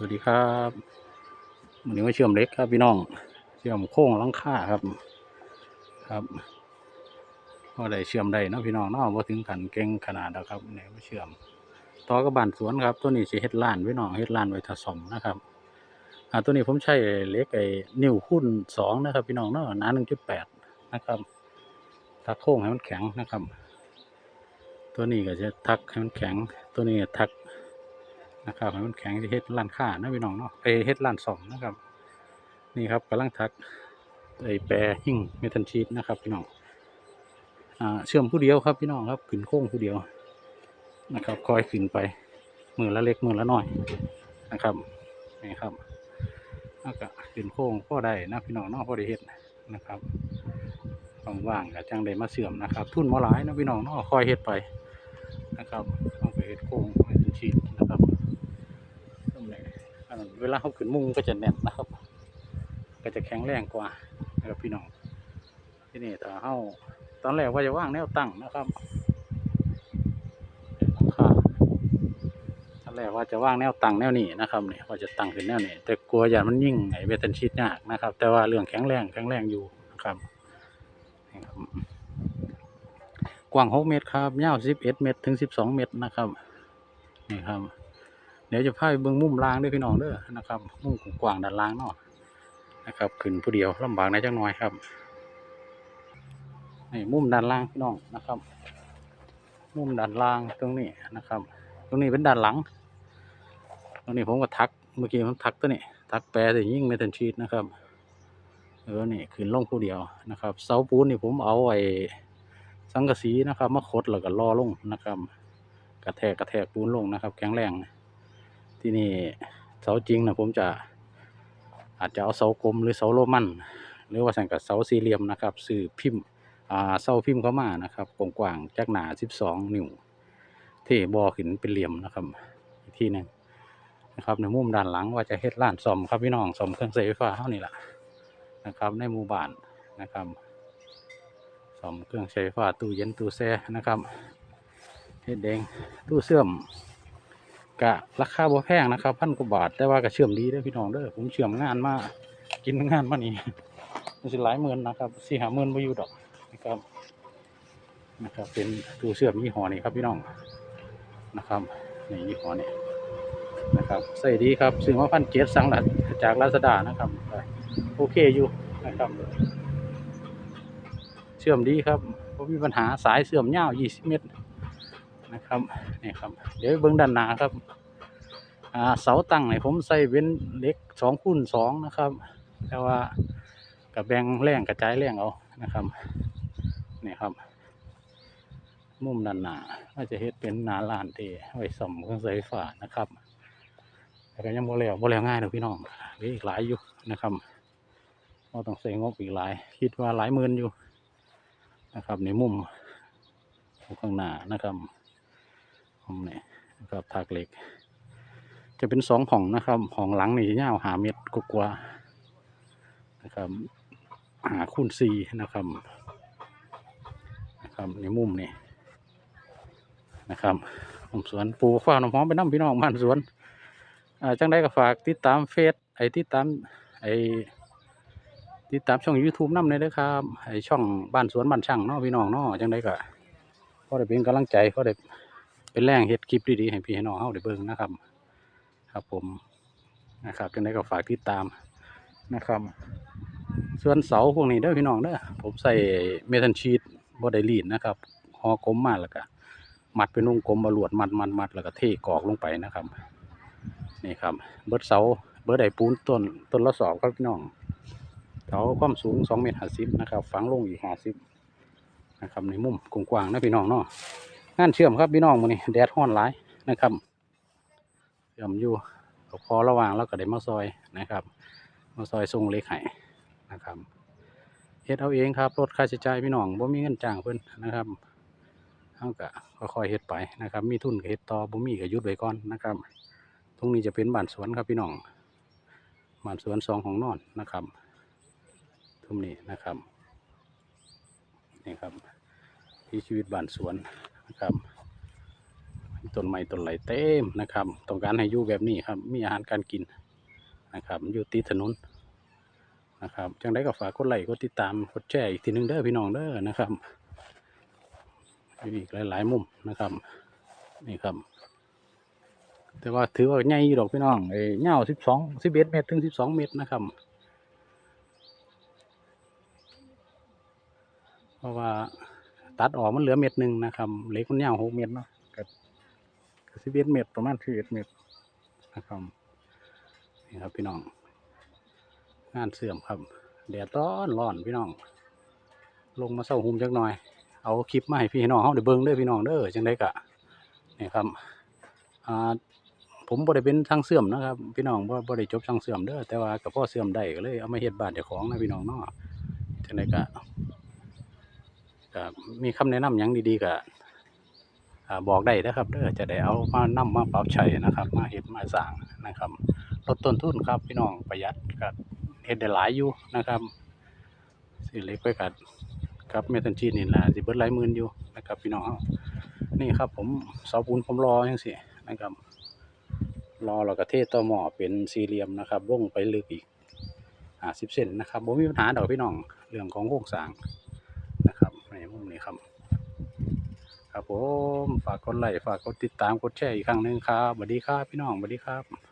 สวัสดีครับวันนี้มาเชื่อมเล็กครับพี่น้อง เชื่อมโค้งลังค่าครับ ครับก็ได้เชื่อมได้นะพี่น้องเนาะว่าถึงขันเก่งขนาดนะครับเนี่ยมาเชื่อม ต่อกับบานสวนครับ ตัวนี้สิเฮ็ดล้านไว้น้องเฮ็ดล้านไว้ถสมนะครับอ่าตัวนี้ผมใช้เล็กไอ้นิ้วคูณสองนะครับ พี่น้องเนาะหนาหนึ่งจุดแปดนะครับทักโค้งให้มันแข็งนะครับ ตัวนี้ก็จะทักให้มันแข็ง ตัวนี้ทัก นะครับให้มันแข็งที่เฮ็ดล้านค่านะพี่น้องเนาะไปเฮ็ดล้านสองนะครับ นี่ครับกำลังทักไอแปรหิ่งเมทัลชีตนะครับพี่น้องอ่าเชื่อมผู้เดียวครับพี่น้องครับขึ้นโค้งผู้เดียวนะครับคอยขึ้นไปมือละเล็กมือละน้อยนะครับนี่ครับแล้วก็ขึ้นโค้งก็ได้นะพี่น้องเนาะพอได้เฮ็ดนะครับว่างๆก็จังได้มาเสื่อมนะครับ ทุนบ่หลายนะพี่น้องเนาะคอยเฮ็ดไปนะครับต้องไปเฮ็ดโค้งเมทัลชีตนะครับ ตรงนี้อันนั้น เวลาเขาขึ้นมุงก็จะแน่นนะครับ ก็จะแข็งแรงกว่านะครับพี่น้องที่นี่ถ้าเขาตอนแรกว่าจะว่างแนวตั้งนะครับตอนแรกว่าจะว่างแนวตั้งแนวนี้นะครับเนี่ยว่าจะตั้งขึ้นแนวนี้แต่กลัวอย่างมันยิ่งไอเวทันชีตยากนะครับ แต่ว่าเรื่องแข็งแรงแข็งแรงอยู่นะครับกว้างหกเมตรครับยาวสิบเอ็ดเมตร ถึงสิบสองเมตรนะครับ นี่ครับ เดี๋ยวจะพาไปเบิ่งมุมล่างด้วยพี่น้องเด้อนะครับมุมกว้างด้านล่างเนาะนะครับขึ้นผู้เดียวลำบากในอยจังน้อยครับนี่มุมด้านล่างพี่น้องนะครับ มุมด้านล่างตรงนี้นะครับ ตรงนี้เป็นด้านหลัง ตรงนี้ผมก็ทักเมื่อกี้ผมทักตัวนี้ทักแปรแต่ยิ่งเมทัลชีตนะครับเออนี่ขึ้นลงผู้เดียวนะครับ เสาปูนนี่ผมเอาไอ้สังกะสีนะครับมาคดแล้วก็ล่อลงนะครับ กระแทกกระแทกปูนลงนะครับ แข็งแรง ที่นี่เสาจริงนะผมจะอาจจะเอาเสากลมหรือเสาโรมันหรือว่าสั่งกับเสาสี่เหลี่ยมนะครับสื่อพิมพ์อ่าเสาพิมพ์เข้ามานะครับกว้างๆจากหนา12นิ้วเทบอขึ้นเป็นเหลี่ยมนะครับอีกที่หนึ่งนะครับในมุมด้านหลังว่าจะเฮ็ดร้านซ่อมครับพี่น้องซ่อมเครื่องใช้ไฟฟ้าเท่านี้แหละนะครับในหมู่บ้านนะครับซ่อมเครื่องใช้ไฟฟ้าตู้เย็นตู้แช่นะครับเฮ็ดเองตู้เสื่อม กะราคาบ่แพงนะครับพันกว่าบาทแต่ว่าก็เชื่อมดีเด้อพี่น้องเด้อผมเชื่อมงานมากินงานมานี่มันสิหลายหมื่นนะครับสี่ห้าหมื่นบ่อยู่ดอกนะครับนะครับ เป็นตู้เชื่อมยี่ห้อนี้ครับพี่น้องนะครับนี่ยี่ห้อนี้นะครับใส่ดีครับซื้อมาพันเจ็ดสั่งละจากลาซาด้านะครับโอเคอยู่นะครับ เชื่อมดีครับบ่มีปัญหาสายเชื่อมยาว20เมตร นะครับนี่ครับ เดี๋ยวเบิ้งด้านหน้าครับเสาตั้งเนี่ยผมใส่เป็นเล็กสองคูณสองนะครับ แต่ว่ากับแบ่งแรงกระจายแรงเอานะครับนี่ครับ มุมด้านหน้าว่าจะเฮ็ดเป็นหนาลานเทไว้สมเครื่องใช้ไฟฟ้านะครับแต่ก็ยังบ่แล้วบ่แล้วง่ายเด้อพี่น้องเหลืออีกหลายอยู่นะครับเราต้องใส่งบอีกหลาย คิดว่าหลายหมื่นอยู่นะครับในมุมข้างหน้านะครับ ผมเนี่ยนะครับทากเหล็ก จะเป็นสองห้องนะครับห้องหลังนี่ยาวหาเมตรกว่านะครับหาคูณสี่นะครับนะครับในมุมนี่นะครับผมสวนปลูกฟ้าน้ำหอมไปน้ำพี่น้องบ้านสวนอ่าจังได้ก็ฝากติดตามเฟซไอ้ติดตามไอ้ติดตามช่อง YouTube น้ำเลยเด้อครับไอ้ช่องบ้านสวนบ้านช่างเนาะพี่น้องเนาะจังได้ก็พอได้เป็นกำลังใจพอได้ เป็นแรงเฮ็ดคลิปดีๆให้พี่ให้น้องเฮาได้เบิ่งนะครับ ครับผมนะครับจังไดก็ฝากติดตามนะครับ ส่วนเสาพวกนี้เด้อพี่น้องเด้อผมใส่เมทัลชีตบ่ได้รีดนะครับห่อกลมมาแล้วก็มัดเป็นวงกลมบรวดมัดมัดมัดแล้วก็เทกอกลงไปนะครับ นี่ครับ เบิร์ดเสาเบิร์ดไอปูนต้นต้นละสอบครับพี่น้องเสาความสูง2เมตร50นะครับ ฝังลงอีก50นะครับในมุมกว้างๆนะพี่น้องเนาะ งานเชื่อมครับพี่น้องมื้อนี้แดดร้อนหลายนะครับเชื่อมอยู่ก็พอระหว่างแล้วก็ได้มาซอยนะครับ มาซอยทรงเล็กให้นะครับเฮ็ดเอาเองครับลดค่าใช้จ่ายพี่น้องบ่มีเงินจ้างเพิ่นนะครับเฮาก็ค่อยๆเฮ็ดไปนะครับ มีทุนก็เฮ็ดต่อบ่มีก็หยุดไว้ก่อนนะครับ ตรงนี้จะเป็นบ้านสวนครับพี่น้องบ้านสวนสองของนอนนะครับตรงนี้นะครับนี่ครับที่ชีวิตบ้านสวน นะครับต้นไม้ต้นไหลเต็มนะครับ ต้องการให้อยู่แบบนี้ครับ มีอาหารการกินนะครับอยู่ติดถนนนะครับจังได้ก็ฝากกดไลค์กดติดตามกดแชร์อีกทีหนึงเด้อพี่น้องเด้อนะครับมีอีกหลาย ๆ มุมนะครับนี่ครับ แต่ว่าถือว่าใหญ่อยู่ดอกพี่น้องเอ้ยยาวสิบสองสิบเอ็ดเมตรถึงสิบสองเมตรนะครับ เพราะว่า ตัดออกมันเหลือเม็ดหนึ่งนะครับเหล็กมันยาวหกเมตรเนาะกับสิบเอ็ดเมตรประมาณสิบเอ็ดเมตรนะครับนี่ครับพี่น้อง งานเสื่อมครับแดดร้อนร้อนพี่น้อง ลงมาเศร้าหุมจักหน่อย เอาคลิปมาให้พี่น้องเขาได้เบิ่งเด้อพี่น้องเด้อจังได้กะนี่ครับอ่าผมบ่ได้เป็นช่างเสื่อมนะครับ พี่น้องบ่บ่ได้จบช่างเสื่อมเด้อแต่ว่ากับพ่อเสื่อมได้ก็เลยเอามาเฮ็ดบ้านเจ้าของนะพี่น้องเนาะจังได้กะ ก็มีคำแนะนำหยังดีๆก็บอกได้นะครับเด้อจะได้เอามานำมาปรับใช้นะครับ มาเฮ็ดมาสร้างนะครับลดต้นทุนครับพี่น้องประหยัดก็เฮ็ดได้หลายอยู่นะครับสิเล็กไปกัดกับเมทัลชีนนี่ล่ะสิเบิดหลายหมื่นอยู่นะครับพี่น้องนี่ครับผมเสาปูนผมรอจังซี่นะครับ รอแล้วก็เทศต่อหม้อเป็นสี่เหลี่ยมนะครับลงไปลึกอีก50เซนนะครับบ่มีปัญหาดอกพี่น้องเรื่องของโครงสร้าง นะครับในมุมนี้ครับ ครับ ผม ฝากกดไลค์ฝากกดติดตามกดแชร์อีกครั้งหนึ่งครับสวัสดีครับพี่น้องสวัสดีครับ